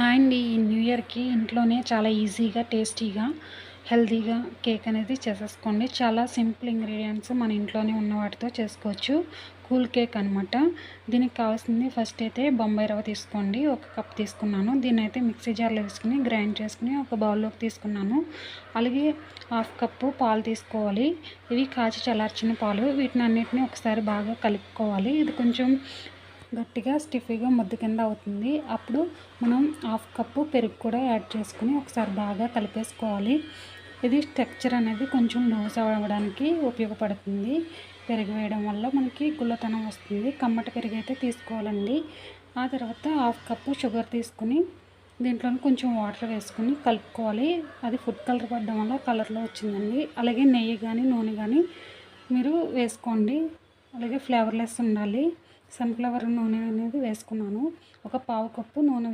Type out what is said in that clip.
Hi అండి. ఈ new ఇయర్కి ఇంట్లోనే చాలా ఈజీగా టేస్టీగా హెల్తీగా కేక్ అనేది చేసేసుకోండి. చాలా సింపుల్ ఇంగ్రీడియంట్స్ మన ఇంట్లోనే ఉన్న వాటితో చేసుకోవచ్చు. కూల్ కేక్ అనమాట దీనికి కావాల్సింది ఫస్ట్ అయితే బొంబాయి రవ్వ తీసుకోండి. ఒక కప్ తీసుకున్నాను. దీన్ని అయితే మిక్సీ జార్లో వేసుకుని గ్రైండ్ చేసుకుని ఒక బౌల్లోకి తీసుకున్నాను. అలాగే హాఫ్ కప్పు పాలు తీసుకోవాలి. ఇవి కాచి చల్లార్చిన పాలు. వీటిని అన్నిటిని ఒకసారి బాగా కలుపుకోవాలి. ఇది కొంచెం గట్టిగా స్టిఫీగా ముద్ద కింద అవుతుంది. అప్పుడు మనం హాఫ్ కప్పు పెరుగు కూడా యాడ్ చేసుకుని ఒకసారి బాగా కలిపేసుకోవాలి. ఇది స్ట్రక్చర్ అనేది కొంచెం లూజ్ అవ్వడానికి ఉపయోగపడుతుంది. పెరుగు వేయడం వల్ల మనకి గుల్లతనం వస్తుంది. కమ్మటి పెరుగు అయితే తీసుకోవాలండి. ఆ తర్వాత హాఫ్ కప్పు షుగర్ తీసుకుని దీంట్లో కొంచెం వాటర్ వేసుకుని కలుపుకోవాలి. అది ఫుడ్ కలర్ పడడం వల్ల కలర్లో వచ్చిందండి. అలాగే నెయ్యి కానీ నూనె కానీ మీరు వేసుకోండి. అలాగే ఫ్లేవర్లెస్ ఉండాలి. సన్ఫ్లవర్ నూనె అనేది వేసుకున్నాను. ఒక పావు కప్పు నూనె